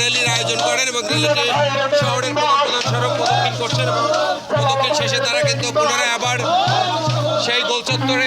র্যালির আয়োজন করেন এবং র্যালিটি শহরের প্রধান সড়ক প্রদক্ষিণ করছেন এবং প্রদক্ষিণ শেষে তারা কিন্তু পুনরায় আবার সেই গোল চত্বরে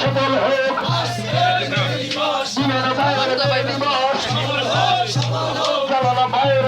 সফল হোক। দিনের মায়ের দিবস মায়ের